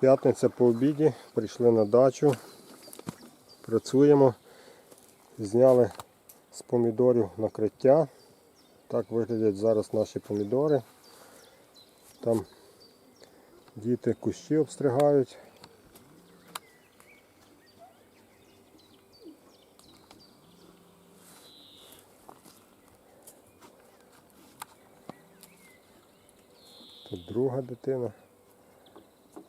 П'ятниця по обіді, прийшли на дачу, працюємо, зняли з помідорів накриття. Так виглядять зараз наші помідори. Там діти кущі обстригають. Тут друга дитина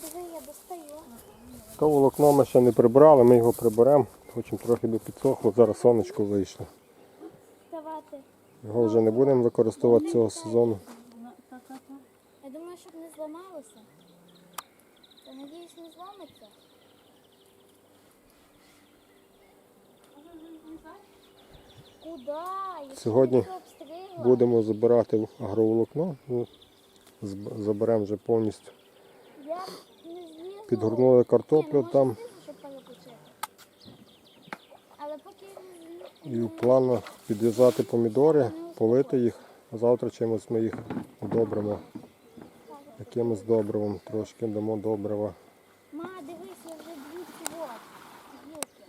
диви, я достаю. То волокно ми ще не прибрали, ми його приберемо. Хочемо трохи би підсохло, зараз сонечко вийшло. Давати. Його вже не будемо використовувати цього сезону. Я думаю, щоб не зламалося. Я надіюсь, не зламиться. Ще Сьогодні. Будемо забирати агроволокно. Ну, Заберемо вже повністю підгорнули картоплю ну, там. І в планах підв'язати помідори, ну, полити їх. Завтра чимось ми їх удобримо. Якимось добривом трошки дамо добрива. Ма, дивись, я вже дві.